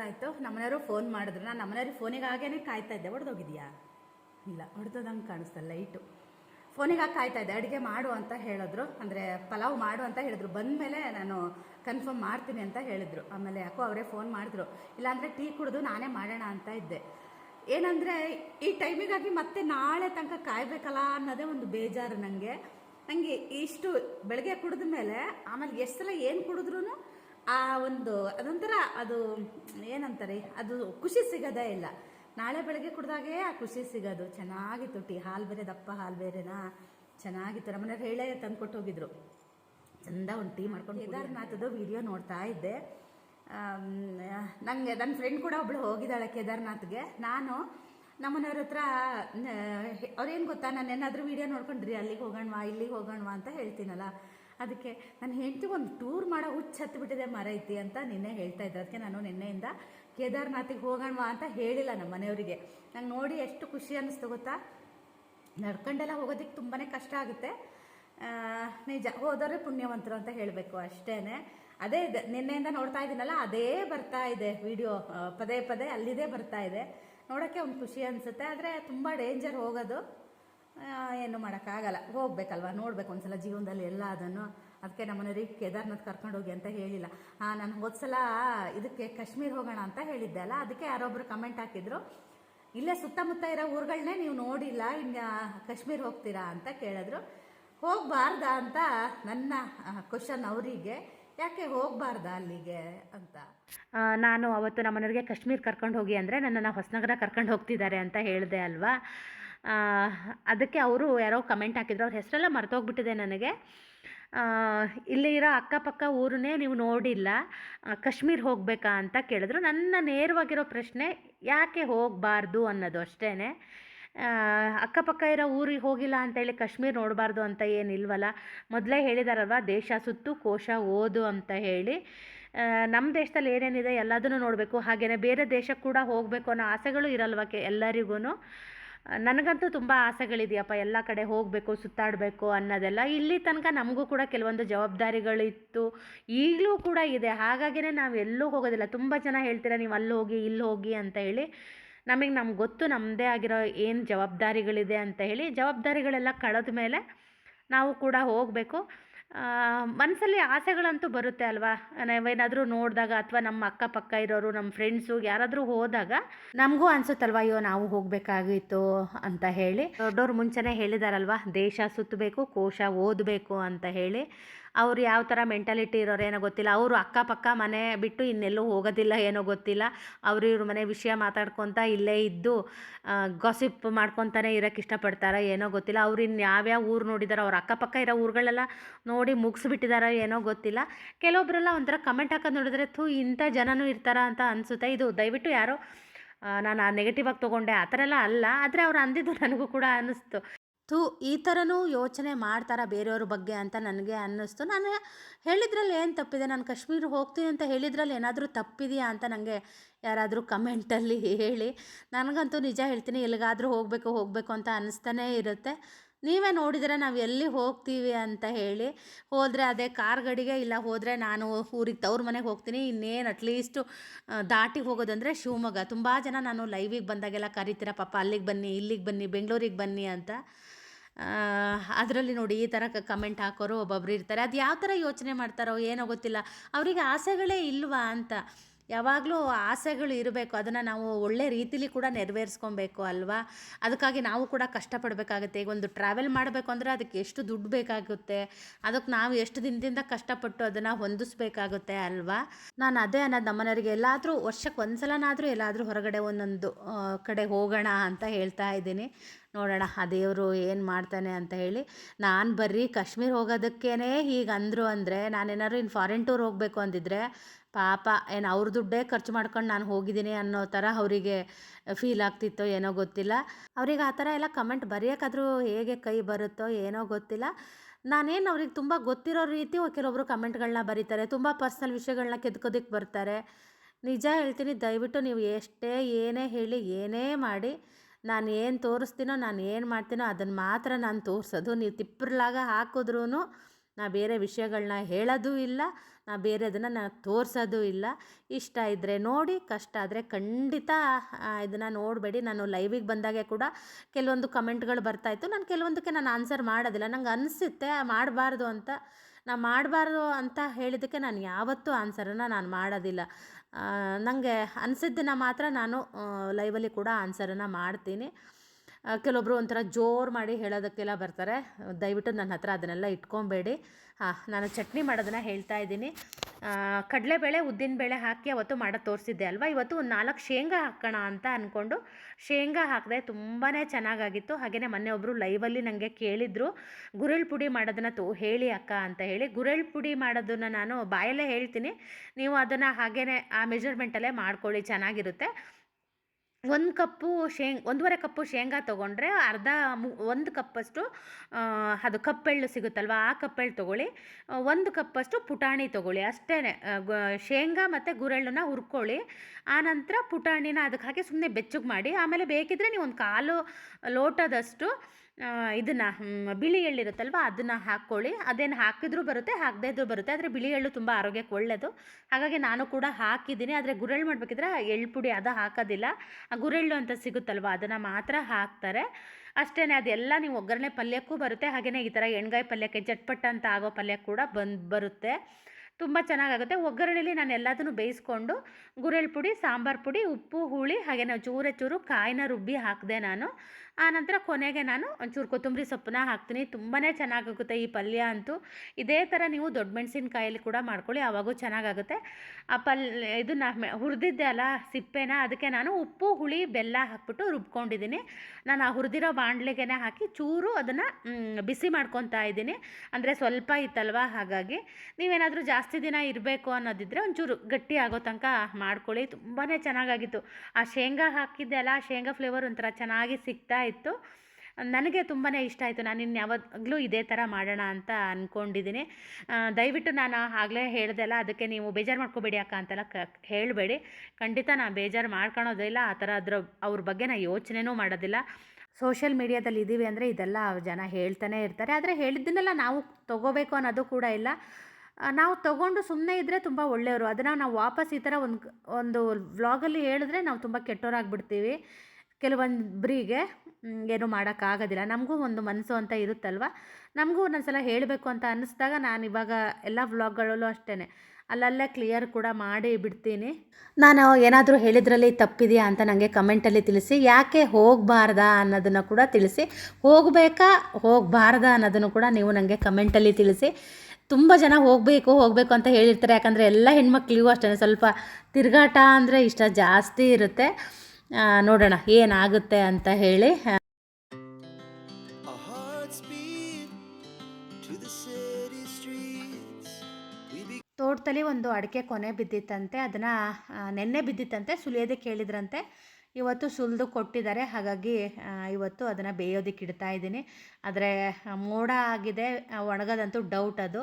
ಕುಡ್ದಾಯ್ತು ನಮ್ಮನೆಯವರು ಫೋನ್ ಮಾಡಿದ್ರು. ನಾನು ನಮ್ಮನೆಯವ್ರಿಗೆ ಫೋನಿಗಾಗೇನೆ ಕಾಯ್ತಾ ಇದ್ದೆ. ಹೊಡೆದೋಗಿದ್ಯಾ ಇಲ್ಲ, ಹೊಡೆದೋದಂಗೆ ಕಾಣಿಸ್ತಲ್ಲ ಲೈಟು ಫೋನಿಗಾಗಿ ಕಾಯ್ತಾ ಇದ್ದೆ. ಅಡುಗೆ ಮಾಡು ಅಂತ ಹೇಳಿದ್ರು. ಅಂದರೆ ಪಲಾವ್ ಮಾಡು ಅಂತ ಹೇಳಿದ್ರು. ಬಂದಮೇಲೆ ನಾನು ಕನ್ಫರ್ಮ್ ಮಾಡ್ತೀನಿ ಅಂತ ಹೇಳಿದ್ರು. ಆಮೇಲೆ ಯಾಕೋ ಅವರೇ ಫೋನ್ ಮಾಡಿದ್ರು. ಇಲ್ಲಾಂದರೆ ಟೀ ಕುಡಿದು ನಾನೇ ಮಾಡೋಣ ಅಂತ ಇದ್ದೆ. ಏನಂದರೆ ಈ ಟೈಮಿಗಾಗಿ ಮತ್ತೆ ನಾಳೆ ತನಕ ಕಾಯಬೇಕಲ್ಲ ಅನ್ನೋದೇ ಒಂದು ಬೇಜಾರು ನನಗೆ ನನಗೆ ಇಷ್ಟು ಬೆಳಗ್ಗೆ ಕುಡಿದ ಮೇಲೆ ಆಮೇಲೆ ಎಷ್ಟು ಸಲ ಏನು ಕುಡಿದ್ರೂ ಆ ಒಂದು ಅದೊಂಥರ ಅದು ಏನಂತಾರೆ, ಅದು ಖುಷಿ ಸಿಗೋದೇ ಇಲ್ಲ. ನಾಳೆ ಬೆಳಗ್ಗೆ ಕುಡ್ದಾಗೆ ಆ ಖುಷಿ ಸಿಗೋದು. ಚೆನ್ನಾಗಿತ್ತು ಟೀ ಹಾಲು ಬೇರೆ ದಪ್ಪ, ಹಾಲು ಬೇರೆನಾ? ಚೆನ್ನಾಗಿತ್ತು. ನಮ್ಮನೆಯವ್ರು ಹೇಳೇ ತಂದ್ಕೊಟ್ಟು ಹೋಗಿದ್ರು. ಚಂದ ಒಂದು ಟೀ ಮಾಡ್ಕೊಂಡು ಕೇದಾರ್ನಾಥದ್ದು ವಿಡಿಯೋ ನೋಡ್ತಾ ಇದ್ದೆ. ನನಗೆ ನನ್ನ ಫ್ರೆಂಡ್ ಕೂಡ ಒಬ್ಳು ಹೋಗಿದ್ದಾಳೆ ಕೇದಾರ್ನಾಥ್ಗೆ. ನಾನು ನಮ್ಮನೆಯವ್ರ ಹತ್ರ ಅವ್ರೇನು ಗೊತ್ತಾ? ನಾನು ಏನಾದರೂ ವಿಡಿಯೋ ನೋಡ್ಕೊಂಡ್ರಿ, ಅಲ್ಲಿಗೆ ಹೋಗೋಣವಾ, ಇಲ್ಲಿಗೆ ಹೋಗೋಣವಾ ಅಂತ ಹೇಳ್ತೀನಲ್ಲ. ಅದಕ್ಕೆ ನನ್ನ ಹೆಂಡತಿ ಒಂದು ಟೂರ್ ಮಾಡೋ ಹುಚ್ಚು ಹತ್ತಿಬಿಟ್ಟಿದೆ ಮರೈತಿ ಅಂತ ನಿನ್ನೆ ಹೇಳ್ತಾ ಇದ್ದೆ ಅದಕ್ಕೆ ನಾನು ನಿನ್ನೆಯಿಂದ ಕೇದಾರ್ನಾಥಿಗೆ ಹೋಗೋಣವಾ ಅಂತ ಹೇಳಿಲ್ಲ ನಮ್ಮ ಮನೆಯವರಿಗೆ. ನಂಗೆ ನೋಡಿ ಎಷ್ಟು ಖುಷಿ ಅನ್ನಿಸ್ತು ಗೊತ್ತಾ? ನಡ್ಕೊಂಡೆಲ್ಲ ಹೋಗೋದಕ್ಕೆ ತುಂಬಾ ಕಷ್ಟ ಆಗುತ್ತೆ. ನಿಜ ಹೋದವ್ರೆ ಪುಣ್ಯವಂತರು ಅಂತ ಹೇಳಬೇಕು ಅಷ್ಟೇ ಅದೇ ಇದೆ, ನಿನ್ನೆಯಿಂದ ನೋಡ್ತಾ ಇದ್ದೀನಲ್ಲ ಅದೇ ಬರ್ತಾ ಇದೆ ವಿಡಿಯೋ ಪದೇ ಪದೇ ಅಲ್ಲಿದೆ ಬರ್ತಾ ಇದೆ. ನೋಡೋಕ್ಕೆ ಒಂದು ಖುಷಿ ಅನಿಸುತ್ತೆ, ಆದರೆ ತುಂಬ ಡೇಂಜರ್ ಹೋಗೋದು. ಏನು ಮಾಡೋಕ್ಕಾಗಲ್ಲ. ಹೋಗ್ಬೇಕಲ್ವ? ನೋಡ್ಬೇಕು ಒಂದ್ಸಲ ಜೀವನದಲ್ಲಿ ಎಲ್ಲ ಅದನ್ನು. ಅದಕ್ಕೆ ನಮ್ಮನೆಯವ್ರಿಗೆ ಕೇದಾರ್ನಾಥ್ ಕರ್ಕೊಂಡು ಹೋಗಿ ಅಂತ ಹೇಳಿಲ್ಲ. ನಾನು ಹೋದ್ಸಲ ಇದಕ್ಕೆ ಕಾಶ್ಮೀರ್ ಹೋಗೋಣ ಅಂತ ಹೇಳಿದ್ದೆ ಅಲ್ಲ? ಅದಕ್ಕೆ ಯಾರೊಬ್ಬರು ಕಮೆಂಟ್ ಹಾಕಿದ್ರು, ಇಲ್ಲೇ ಸುತ್ತಮುತ್ತ ಇರೋ ಊರುಗಳನ್ನೇ ನೀವು ನೋಡಿಲ್ಲ ಇನ್ನು ಕಾಶ್ಮೀರ್ ಹೋಗ್ತೀರಾ? ಅಂತ ಕೇಳಿದ್ರು. ಹೋಗಬಾರ್ದಾ? ಅಂತ ನನ್ನ ಕ್ವಶನ್ ಅವರಿಗೆ, ಯಾಕೆ ಹೋಗಬಾರ್ದಾ ಅಲ್ಲಿಗೆ? ಅಂತ. ನಾನು ಅವತ್ತು ನಮ್ಮನೆಯವ್ರಿಗೆ ಕಾಶ್ಮೀರ್ ಕರ್ಕೊಂಡು ಹೋಗಿ ಅಂದರೆ ನನ್ನನ್ನು ಹೊಸನಗರ ಕರ್ಕೊಂಡು ಹೋಗ್ತಿದ್ದಾರೆ ಅಂತ ಹೇಳಿದೆ ಅಲ್ವಾ? ಅದಕ್ಕೆ ಅವರು ಯಾರೋ ಕಮೆಂಟ್ ಹಾಕಿದ್ರು. ಅವ್ರ ಹೆಸರೆಲ್ಲ ಮರ್ತೋಗ್ಬಿಟ್ಟಿದೆ ನನಗೆ. ಇಲ್ಲಿ ಇರೋ ಅಕ್ಕಪಕ್ಕ ಊರನ್ನೇ ನೀವು ನೋಡಿಲ್ಲ. ಕಾಶ್ಮೀರ್ ಹೋಗಬೇಕಾ ಅಂತ ಕೇಳಿದ್ರು. ನನ್ನ ನೇರವಾಗಿರೋ ಪ್ರಶ್ನೆ, ಯಾಕೆ ಹೋಗಬಾರ್ದು ಅನ್ನೋದು ಅಷ್ಟೇ ಅಕ್ಕಪಕ್ಕ ಇರೋ ಊರಿಗೆ ಹೋಗಿಲ್ಲ ಅಂತೇಳಿ ಕಾಶ್ಮೀರ್ ನೋಡಬಾರ್ದು ಅಂತ ಏನಿಲ್ವಲ್ಲ. ಮೊದಲೇ ಹೇಳಿದಾರಲ್ವ, ದೇಶ ಸುತ್ತು ಕೋಶ ಓದು ಅಂತ ಹೇಳಿ. ನಮ್ಮ ದೇಶದಲ್ಲಿ ಏನೇನಿದೆ ಎಲ್ಲದನ್ನು ನೋಡಬೇಕು. ಹಾಗೆಯೇ ಬೇರೆ ದೇಶಕ್ಕೆ ಕೂಡ ಹೋಗಬೇಕು ಅನ್ನೋ ಆಸೆಗಳು ಇರಲ್ವ ಕೆ ಎಲ್ಲರಿಗೂ ನನಗಂತೂ ತುಂಬ ಆಸೆಗಳಿದೆಯಪ್ಪ, ಎಲ್ಲ ಕಡೆ ಹೋಗಬೇಕು, ಸುತ್ತಾಡಬೇಕು ಅನ್ನೋದೆಲ್ಲ. ಇಲ್ಲಿ ತನಕ ನಮಗೂ ಕೂಡ ಕೆಲವೊಂದು ಜವಾಬ್ದಾರಿಗಳಿತ್ತು. ಈಗಲೂ ಕೂಡ ಇದೆ. ಹಾಗಾಗಿನೇ ನಾವು ಎಲ್ಲೂ ಹೋಗೋದಿಲ್ಲ. ತುಂಬ ಜನ ಹೇಳ್ತೀರ, ನೀವು ಅಲ್ಲಿ ಹೋಗಿ, ಇಲ್ಲಿ ಹೋಗಿ ಅಂತ ಹೇಳಿ. ನಮಗೆ ನಮ್ಗೆ ಗೊತ್ತು ನಮ್ಮದೇ ಆಗಿರೋ ಏನು ಜವಾಬ್ದಾರಿಗಳಿದೆ ಅಂತ ಹೇಳಿ. ಜವಾಬ್ದಾರಿಗಳೆಲ್ಲ ಕಳೆದ ಮೇಲೆ ನಾವು ಕೂಡ ಹೋಗಬೇಕು. ಮನಸ್ಸಲ್ಲಿ ಆಸೆಗಳಂತೂ ಬರುತ್ತೆ ಅಲ್ವಾ? ನಾವೇನಾದರೂ ನೋಡಿದಾಗ ಅಥವಾ ನಮ್ಮ ಅಕ್ಕಪಕ್ಕ ಇರೋರು, ನಮ್ಮ ಫ್ರೆಂಡ್ಸು ಯಾರಾದರೂ ಹೋದಾಗ ನಮಗೂ ಅನ್ಸುತ್ತಲ್ವಾ, ಅಯ್ಯೋ ನಾವು ಹೋಗಬೇಕಾಗಿತ್ತು ಅಂತ ಹೇಳಿ. ದೊಡ್ಡವ್ರು ಮುಂಚೆನೇ ಹೇಳಿದಾರಲ್ವಾ, ದೇಶ ಸುತ್ತಬೇಕು, ಕೋಶ ಓದಬೇಕು ಅಂತ ಹೇಳಿ. ಅವ್ರು ಯಾವ ಥರ ಮೆಂಟಾಲಿಟಿ ಇರೋರು ಏನೋ ಗೊತ್ತಿಲ್ಲ. ಅವರು ಅಕ್ಕಪಕ್ಕ ಮನೆ ಬಿಟ್ಟು ಇನ್ನೆಲ್ಲೂ ಹೋಗೋದಿಲ್ಲ ಏನೋ ಗೊತ್ತಿಲ್ಲ. ಅವರು ಇವ್ರ ಮನೆ ವಿಷಯ ಮಾತಾಡ್ಕೊತ ಇಲ್ಲೇ ಇದ್ದು ಗಾಸಿಪ್ ಮಾಡ್ಕೊತಾನೆ ಇರೋಕ್ಕೆ ಇಷ್ಟಪಡ್ತಾರೆ ಏನೋ ಗೊತ್ತಿಲ್ಲ. ಅವ್ರು ಇನ್ನು ಯಾವ್ಯಾವ ಊರು ನೋಡಿದಾರೋ, ಅವ್ರ ಅಕ್ಕಪಕ್ಕ ಇರೋ ಊರುಗಳೆಲ್ಲ ನೋಡಿ ಮುಗಿಸ್ಬಿಟ್ಟಿದಾರೋ ಏನೋ ಗೊತ್ತಿಲ್ಲ. ಕೆಲವೊಬ್ಬರೆಲ್ಲ ಒಂಥರ ಕಮೆಂಟ್ ಹಾಕೋದು ನೋಡಿದ್ರೆ, ಥೂ, ಇಂಥ ಜನನೂ ಇರ್ತಾರ ಅಂತ ಅನಿಸುತ್ತೆ. ಇದು ದಯವಿಟ್ಟು ಯಾರೋ ನಾನು ಆ ನೆಗೆಟಿವ್ ಆಗಿ ತೊಗೊಂಡೆ, ಆ ಥರ ಎಲ್ಲ ಅಲ್ಲ. ಆದರೆ ಅವ್ರು ಅಂದಿದ್ದು ನನಗೂ ಕೂಡ ಅನ್ನಿಸ್ತು ಥೂ ಈ ಥರನೂ ಯೋಚನೆ ಮಾಡ್ತಾರಾ ಬೇರೆಯವ್ರ ಬಗ್ಗೆ ಅಂತ ನನಗೆ ಅನ್ನಿಸ್ತು. ನಾನು ಹೇಳಿದ್ರಲ್ಲಿ ಏನು ತಪ್ಪಿದೆ? ನಾನು ಕಾಶ್ಮೀರ ಹೋಗ್ತೀನಿ ಅಂತ ಹೇಳಿದ್ರಲ್ಲಿ ಏನಾದರೂ ತಪ್ಪಿದೆಯಾ ಅಂತ ನನಗೆ ಯಾರಾದರೂ ಕಮೆಂಟಲ್ಲಿ ಹೇಳಿ. ನನಗಂತೂ ನಿಜ ಹೇಳ್ತೀನಿ, ಎಲ್ಲಿಗಾದರೂ ಹೋಗಬೇಕು ಹೋಗಬೇಕು ಅಂತ ಅನ್ನಿಸ್ತಾನೇ ಇರುತ್ತೆ. ನೀವೇ ನೋಡಿದರೆ ನಾವು ಎಲ್ಲಿ ಹೋಗ್ತೀವಿ ಅಂತ ಹೇಳಿ. ಹೋದರೆ ಅದೇ ಕಾರ್ ಗಡಿಗೆ ಇಲ್ಲ, ಹೋದರೆ ನಾನು ಊರಿಗೆ ತವ್ರ ಮನೆಗೆ ಹೋಗ್ತೀನಿ. ಇನ್ನೇನು ಅಟ್ಲೀಸ್ಟು ದಾಟಿ ಹೋಗೋದಂದರೆ ಶಿವಮೊಗ್ಗ. ತುಂಬ ಜನ ನಾನು ಲೈವಿಗೆ ಬಂದಾಗೆಲ್ಲ ಕರಿತೀರ, ಪಾಪ ಅಲ್ಲಿಗೆ ಬನ್ನಿ, ಇಲ್ಲಿಗೆ ಬನ್ನಿ, ಬೆಂಗಳೂರಿಗೆ ಬನ್ನಿ ಅಂತ. ಅದರಲ್ಲಿ ನೋಡಿ ಈ ಥರ ಕಮೆಂಟ್ ಹಾಕೋರು ಒಬ್ಬೊಬ್ರು ಇರ್ತಾರೆ. ಅದು ಯಾವ ಥರ ಯೋಚನೆ ಮಾಡ್ತಾರೋ ಏನೋ ಗೊತ್ತಿಲ್ಲ. ಅವರಿಗೆ ಆಸೆಗಳೇ ಇಲ್ವಾ ಅಂತ. ಯಾವಾಗಲೂ ಆಸೆಗಳು ಇರಬೇಕು. ಅದನ್ನು ನಾವು ಒಳ್ಳೆ ರೀತಿಲಿ ಕೂಡ ನೆರವೇರಿಸ್ಕೊಬೇಕು ಅಲ್ವಾ? ಅದಕ್ಕಾಗಿ ನಾವು ಕೂಡ ಕಷ್ಟಪಡಬೇಕಾಗುತ್ತೆ. ಈಗ ಒಂದು ಟ್ರಾವೆಲ್ ಮಾಡಬೇಕು ಅಂದರೆ ಅದಕ್ಕೆ ಎಷ್ಟು ದುಡ್ಡು ಬೇಕಾಗುತ್ತೆ? ಅದಕ್ಕೆ ನಾವು ಎಷ್ಟು ದಿನದಿಂದ ಕಷ್ಟಪಟ್ಟು ಅದನ್ನು ಹೊಂದಿಸ್ಬೇಕಾಗುತ್ತೆ ಅಲ್ವಾ? ನಾನು ಅದೇ ಅನ್ನೋದು ನಮ್ಮನೆಯವರಿಗೆ ಎಲ್ಲಾದರೂ ವರ್ಷಕ್ಕೆ ಒಂದು ಸಲನಾದರೂ ಎಲ್ಲಾದರೂ ಹೊರಗಡೆ ಒಂದೊಂದು ಕಡೆ ಹೋಗೋಣ ಅಂತ ಹೇಳ್ತಾ ಇದ್ದೀನಿ. ನೋಡೋಣ, ಆ ದೇವರು ಏನು ಮಾಡ್ತಾನೆ ಅಂತ ಹೇಳಿ. ನಾನು ಬರ್ರಿ ಕಾಶ್ಮೀರ್ ಹೋಗೋದಕ್ಕೇ ಹೀಗೆ ಅಂದರು ಅಂದರೆ ನಾನೇನಾದ್ರು ಇನ್ನು ಫಾರಿನ್ ಟೂರ್ ಹೋಗಬೇಕು ಅಂದಿದ್ರೆ ಪಾಪ, ಏನು ಅವ್ರ ದುಡ್ಡೇ ಖರ್ಚು ಮಾಡ್ಕೊಂಡು ನಾನು ಹೋಗಿದ್ದೀನಿ ಅನ್ನೋ ಥರ ಅವರಿಗೆ ಫೀಲ್ ಆಗ್ತಿತ್ತೋ ಏನೋ ಗೊತ್ತಿಲ್ಲ. ಅವ್ರಿಗೆ ಆ ಥರ ಎಲ್ಲ ಕಮೆಂಟ್ ಬರೆಯೋಕ್ಕಾದ್ರೂ ಹೇಗೆ ಕೈ ಬರುತ್ತೋ ಏನೋ ಗೊತ್ತಿಲ್ಲ. ನಾನೇನು ಅವ್ರಿಗೆ ತುಂಬ ಗೊತ್ತಿರೋ ರೀತಿ ಕೆಲವೊಬ್ಬರು ಕಮೆಂಟ್ಗಳನ್ನ ಬರೀತಾರೆ, ತುಂಬ ಪರ್ಸ್ನಲ್ ವಿಷಯಗಳನ್ನ ಕೆದ್ಕೋದಕ್ಕೆ ಬರ್ತಾರೆ. ನಿಜ ಹೇಳ್ತೀನಿ, ದಯವಿಟ್ಟು ನೀವು ಎಷ್ಟೇ ಏನೇ ಹೇಳಿ, ಏನೇ ಮಾಡಿ, ನಾನು ಏನು ತೋರಿಸ್ತೀನೋ, ನಾನು ಏನು ಮಾಡ್ತೀನೋ ಅದನ್ನು ಮಾತ್ರ ನಾನು ತೋರಿಸೋದು. ನೀವು ತಿಪ್ಪರ್ಲಾಗ ಹಾಕಿದ್ರೂ ನಾ ಬೇರೆ ವಿಷಯಗಳನ್ನ ಹೇಳೋದೂ ಇಲ್ಲ, ನಾ ಬೇರೆ ಅದನ್ನು ನಾನು ತೋರಿಸೋದು ಇಲ್ಲ. ಇಷ್ಟ ಇದ್ದರೆ ನೋಡಿ, ಕಷ್ಟ ಆದರೆ ಖಂಡಿತ ಇದನ್ನು ನೋಡಬೇಡಿ. ನಾನು ಲೈವಿಗೆ ಬಂದಾಗೆ ಕೂಡ ಕೆಲವೊಂದು ಕಮೆಂಟ್ಗಳು ಬರ್ತಾಯಿತ್ತು ನಾನು ಕೆಲವೊಂದಕ್ಕೆ ನಾನು ಆನ್ಸರ್ ಮಾಡೋದಿಲ್ಲ. ನಂಗೆ ಅನಿಸುತ್ತೆ ಮಾಡಬಾರ್ದು ಅಂತ. ನಾ ಮಾಡಬಾರ್ದು ಅಂತ ಹೇಳಿದ್ದಕ್ಕೆ ನಾನು ಯಾವತ್ತೂ ಆನ್ಸರನ್ನು ನಾನು ಮಾಡೋದಿಲ್ಲ. ನನಗೆ ಅನಿಸಿದ್ದನ್ನು ಮಾತ್ರ ನಾನು ಲೈವಲ್ಲಿ ಕೂಡ ಆನ್ಸರನ್ನು ಮಾಡ್ತೀನಿ. ಕೆಲವೊಬ್ಬರು ಒಂಥರ ಜೋರು ಮಾಡಿ ಹೇಳೋದಕ್ಕೆಲ್ಲ ಬರ್ತಾರೆ. ದಯವಿಟ್ಟು ನನ್ನ ಹತ್ರ ಅದನ್ನೆಲ್ಲ ಇಟ್ಕೊಬೇಡಿ. ಹಾಂ ನಾನು ಚಟ್ನಿ ಮಾಡೋದನ್ನು ಹೇಳ್ತಾ ಇದ್ದೀನಿ. ಕಡಲೆಬೇಳೆ, ಉದ್ದಿನಬೇಳೆ ಹಾಕಿ ಅವತ್ತು ಮಾಡೋದು ತೋರಿಸಿದ್ದೆ ಅಲ್ವಾ? ಇವತ್ತು ಒಂದು ನಾಲ್ಕು ಶೇಂಗಾ ಹಾಕೋಣ ಅಂತ ಅಂದ್ಕೊಂಡು ಶೇಂಗಾ ಹಾಕಿದೆ ತುಂಬಾ ಚೆನ್ನಾಗಾಗಿತ್ತು. ಹಾಗೆಯೇ ಮೊನ್ನೆ ಒಬ್ಬರು ಲೈವಲ್ಲಿ ನನಗೆ ಕೇಳಿದರು ಗುರೆಳ್ ಪುಡಿ ಮಾಡೋದನ್ನು ತೋ, ಹೇಳಿ ಅಕ್ಕ ಅಂತ ಹೇಳಿ. ಗುರೆಳ್ ಪುಡಿ ಮಾಡೋದನ್ನು ನಾನು ಬಾಯಲ್ಲೇ ಹೇಳ್ತೀನಿ. ನೀವು ಅದನ್ನು ಹಾಗೇ ಆ ಮೆಜರ್ಮೆಂಟಲ್ಲೇ ಮಾಡ್ಕೊಳ್ಳಿ, ಚೆನ್ನಾಗಿರುತ್ತೆ. ಒಂದು ಕಪ್ಪು ಶೇಂಗ, ಒಂದೂವರೆ ಕಪ್ಪು ಶೇಂಗಾ ತೊಗೊಂಡ್ರೆ ಅರ್ಧ ಮು, ಒಂದು ಕಪ್ಪಷ್ಟು ಅದು ಕಪ್ಪೆಳ್ಳು ಸಿಗುತ್ತಲ್ವ, ಆ ಕಪ್ಪೆಳ್ಳು ತೊಗೊಳ್ಳಿ. ಒಂದು ಕಪ್ಪಷ್ಟು ಪುಟಾಣಿ ತೊಗೊಳ್ಳಿ. ಅಷ್ಟೇ ಶೇಂಗಾ ಮತ್ತು ಗುರೆಳ್ಳನ್ನ ಹುರ್ಕೊಳ್ಳಿ. ಆನಂತರ ಪುಟಾಣಿನ ಅದಕ್ಕೆ ಹಾಕಿ ಸುಮ್ಮನೆ ಬೆಚ್ಚಗೆ ಮಾಡಿ. ಆಮೇಲೆ ಬೇಕಿದ್ದರೆ ನೀವು ಒಂದು ಕಾಲು ಲೋಟದಷ್ಟು ಇದನ್ನು ಬಿಳಿ ಎಳ್ಳಿರುತ್ತಲ್ವ ಅದನ್ನು ಹಾಕ್ಕೊಳ್ಳಿ. ಅದೇನು ಹಾಕಿದ್ರೂ ಬರುತ್ತೆ, ಹಾಕದೇ ಇದ್ರೂ ಬರುತ್ತೆ. ಆದರೆ ಬಿಳಿ ಎಳ್ಳು ತುಂಬ ಆರೋಗ್ಯಕ್ಕೆ ಒಳ್ಳೆಯದು ಹಾಗಾಗಿ ನಾನು ಕೂಡ ಹಾಕಿದ್ದೀನಿ. ಆದರೆ ಗುರೆಳ್ಳು ಮಾಡಬೇಕಿದ್ರೆ ಎಳ್ಳು ಪುಡಿ ಅದು ಹಾಕೋದಿಲ್ಲ. ಗುರೆಳ್ಳು ಅಂತ ಸಿಗುತ್ತಲ್ವ, ಅದನ್ನು ಮಾತ್ರ ಹಾಕ್ತಾರೆ. ಅಷ್ಟೇ ಅದೆಲ್ಲ ನೀವು ಒಗ್ಗರಣೆ ಪಲ್ಯಕ್ಕೂ ಬರುತ್ತೆ. ಹಾಗೆಯೇ ಈ ಥರ ಎಣ್ಗಾಯಿ ಪಲ್ಯಕ್ಕೆ ಚಟ್ಪಟ್ಟ ಅಂತ ಆಗೋ ಪಲ್ಯ ಕೂಡ ಬಂದು, ಬರುತ್ತೆ. ತುಂಬ ಚೆನ್ನಾಗಾಗುತ್ತೆ. ಒಗ್ಗರಣೆಲಿ ನಾನು ಎಲ್ಲದನ್ನು ಬೇಯಿಸ್ಕೊಂಡು ಗುರೆಳ್ ಪುಡಿ, ಸಾಂಬಾರು ಪುಡಿ, ಉಪ್ಪು, ಹುಳಿ ಹಾಗೆ ನಾವು ಚೂರ, ಚೂರು ಕಾಯಿನ ರುಬ್ಬಿ ಹಾಕಿದೆ ನಾನು. ಆನಂತರ ಕೊನೆಗೆ ನಾನು ಒಂಚೂರು ಕೊತ್ತಂಬರಿ ಸೊಪ್ಪನ್ನ ಹಾಕ್ತೀನಿ. ತುಂಬಾ ಚೆನ್ನಾಗಾಗುತ್ತೆ ಈ ಪಲ್ಯ ಅಂತೂ. ಇದೇ ಥರ ನೀವು ದೊಡ್ಡ ಮೆಣಸಿನಕಾಯಲ್ಲಿ ಕೂಡ ಮಾಡ್ಕೊಳ್ಳಿ, ಆವಾಗೂ ಚೆನ್ನಾಗಾಗುತ್ತೆ. ಆ ಪಲ್ಯ ಇದನ್ನ ಹುರಿದಿದ್ದೆ ಅಲ್ಲ ಸಿಪ್ಪೆನ, ಅದಕ್ಕೆ ನಾನು ಉಪ್ಪು, ಹುಳಿ, ಬೆಲ್ಲ ಹಾಕ್ಬಿಟ್ಟು ರುಬ್ಕೊಂಡಿದ್ದೀನಿ. ನಾನು ಆ ಹುರಿದಿರೋ ಬಾಣಲೆಗೆ ಹಾಕಿ ಚೂರು ಅದನ್ನು ಬಿಸಿ ಮಾಡ್ಕೊತಾ ಇದ್ದೀನಿ. ಅಂದರೆ ಸ್ವಲ್ಪ ಇತ್ತಲ್ವ ಹಾಗಾಗಿ. ನೀವೇನಾದರೂ ಜಾಸ್ತಿ ದಿನ ಇರಬೇಕು ಅನ್ನೋದಿದ್ದರೆ ಒಂಚೂರು ಗಟ್ಟಿ ಆಗೋ ತನಕ ಮಾಡ್ಕೊಳ್ಳಿ. ತುಂಬಾ ಚೆನ್ನಾಗಾಗಿತ್ತು. ಆ ಶೇಂಗಾ ಹಾಕಿದ್ದೆ ಅಲ್ಲ ಶೇಂಗಾ ಫ್ಲೇವರ್ ಒಂಥರ ಚೆನ್ನಾಗಿ ಸಿಗ್ತಾ ಇತ್ತು. ನನಗೆ ತುಂಬಾ ಇಷ್ಟ ಆಯಿತು. ನಾನು ಇನ್ನು ಯಾವಾಗಲೂ ಇದೇ ಥರ ಮಾಡೋಣ ಅಂತ ಅಂದ್ಕೊಂಡಿದ್ದೀನಿ ದಯವಿಟ್ಟು ನಾನು ಆಗಲೇ ಹೇಳ್ದೆಲ್ಲ ಅದಕ್ಕೆ ನೀವು ಬೇಜಾರು ಮಾಡ್ಕೋಬೇಡಿ ಅಕ್ಕ ಅಂತೆಲ್ಲ ಕ, ಹೇಳಬೇಡಿ. ಖಂಡಿತ ನಾನು ಬೇಜಾರು ಮಾಡ್ಕೊಳೋದಿಲ್ಲ ಆ ಥರ ಅದ್ರ ಅವ್ರ ಬಗ್ಗೆ ನಾನು ಯೋಚನೆನೂ ಮಾಡೋದಿಲ್ಲ. ಸೋಷಿಯಲ್ ಮೀಡಿಯಾದಲ್ಲಿ ಇದ್ದೀವಿ ಅಂದರೆ ಇದೆಲ್ಲ ಜನ ಹೇಳ್ತಾನೆ ಇರ್ತಾರೆ. ಆದರೆ ಹೇಳಿದ್ದನ್ನೆಲ್ಲ ನಾವು ತೊಗೋಬೇಕು ಅನ್ನೋದು ಕೂಡ ಇಲ್ಲ. ನಾವು ತೊಗೊಂಡು ಸುಮ್ಮನೆ ಇದ್ದರೆ ತುಂಬ ಒಳ್ಳೆಯವರು. ಅದನ್ನು ನಾವು ವಾಪಸ್ ಈ ಥರ ಒಂದು ಒಂದು ವ್ಲಾಗಲ್ಲಿ ಹೇಳಿದ್ರೆ ನಾವು ತುಂಬ ಕೆಟ್ಟೋರಾಗ್ಬಿಡ್ತೀವಿ. ಕೆಲವೊಬ್ಬರಿಗೆ ಏನು ಮಾಡೋಕ್ಕಾಗೋದಿಲ್ಲ. ನಮಗೂ ಒಂದು ಮನಸ್ಸು ಅಂತ ಇರುತ್ತಲ್ವ? ನಮಗೂ ಒಂದೊಂದ್ಸಲ ಹೇಳಬೇಕು ಅಂತ ಅನ್ನಿಸ್ದಾಗ ನಾನು ಇವಾಗ ಎಲ್ಲ ವ್ಲಾಗ್ಗಳಲ್ಲೂ ಅಷ್ಟೇ ಅಲ್ಲಲ್ಲೇ ಕ್ಲಿಯರ್ ಕೂಡ ಮಾಡಿ ಬಿಡ್ತೀನಿ. ನಾನು ಏನಾದರೂ ಹೇಳಿದ್ರಲ್ಲಿ ತಪ್ಪಿದೆಯಾ ಅಂತ ನನಗೆ ಕಮೆಂಟಲ್ಲಿ ತಿಳಿಸಿ, ಯಾಕೆ ಹೋಗಬಾರ್ದಾ ಅನ್ನೋದನ್ನು ಕೂಡ ತಿಳಿಸಿ, ಹೋಗಬೇಕಾ, ಹೋಗಬಾರ್ದಾ ಅನ್ನೋದನ್ನು ಕೂಡ ನೀವು ನನಗೆ ಕಮೆಂಟಲ್ಲಿ ತಿಳಿಸಿ. ತುಂಬ ಜನ ಹೋಗಬೇಕು ಹೋಗಬೇಕು ಅಂತ ಹೇಳಿರ್ತಾರೆ, ಯಾಕಂದರೆ ಎಲ್ಲ ಹೆಣ್ಮಕ್ಳಿಗೂ ಅಷ್ಟೇ ಸ್ವಲ್ಪ ತಿರುಗಾಟ ಅಂದರೆ ಇಷ್ಟ ಜಾಸ್ತಿ ಇರುತ್ತೆ. ನೋಡೋಣ ಏನಾಗುತ್ತೆ ಅಂತ ಹೇಳಿ. ತೋಟದಲ್ಲಿ ಒಂದು ಅಡಿಕೆ ಕೊನೆ ಬಿದ್ದಿತ್ತಂತೆ ಅದನ್ನು ನೆನ್ನೆ ಬಿದ್ದಿತ್ತಂತೆ ಸುಲಿಯೋದಕ್ಕೆ ಕೇಳಿದ್ರಂತೆ. ಇವತ್ತು ಸುಲಿದು ಕೊಟ್ಟಿದ್ದಾರೆ ಹಾಗಾಗಿ ಇವತ್ತು ಅದನ್ನು ಬೇಯೋದಕ್ಕೆ ಇಡ್ತಾ ಇದ್ದೀನಿ. ಆದರೆ ಮೋಡ ಆಗಿದೆ ಒಣಗದಂತೂ ಡೌಟ್ ಅದು.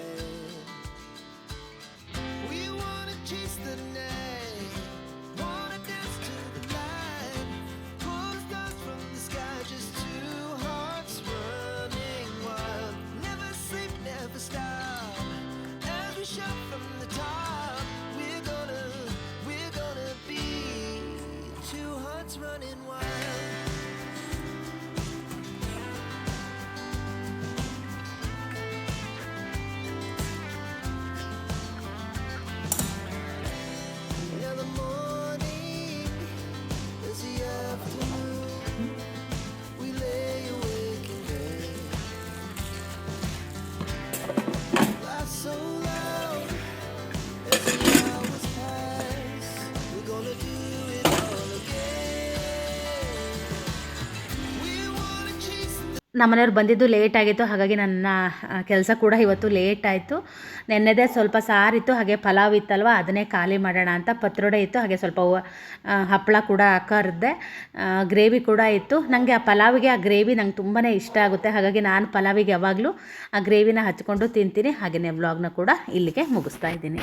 ನಮ್ಮನೆಯವ್ರು ಬಂದಿದ್ದು ಲೇಟ್ ಆಗಿತ್ತು, ಹಾಗಾಗಿ ನನ್ನ ಕೆಲಸ ಕೂಡ ಇವತ್ತು ಲೇಟ್ ಆಯಿತು. ನೆನ್ನೆದೇ ಸ್ವಲ್ಪ ಸಾರಿತ್ತು, ಹಾಗೆ ಪಲಾವ್ ಇತ್ತಲ್ವ, ಅದನ್ನೇ ಖಾಲಿ ಮಾಡೋಣ ಅಂತ ಪತ್ರೊಡೆ ಇತ್ತು, ಹಾಗೆ ಸ್ವಲ್ಪ ಹಪ್ಪಳ ಕೂಡ ಕರೆದೆ ಗ್ರೇವಿ ಕೂಡ ಇತ್ತು. ನನಗೆ ಆ ಪಲಾವಿಗೆ ಆ ಗ್ರೇವಿ ನಂಗೆ ತುಂಬಾ ಇಷ್ಟ ಆಗುತ್ತೆ, ಹಾಗಾಗಿ ನಾನು ಪಲಾವಿಗೆ ಯಾವಾಗಲೂ ಆ ಗ್ರೇವಿನ ಹಚ್ಕೊಂಡು ತಿಂತೀನಿ. ಹಾಗೆಯೇ ವ್ಲಾಗ್ನ ಕೂಡ ಇಲ್ಲಿಗೆ ಮುಗಿಸ್ತಾ ಇದ್ದೀನಿ.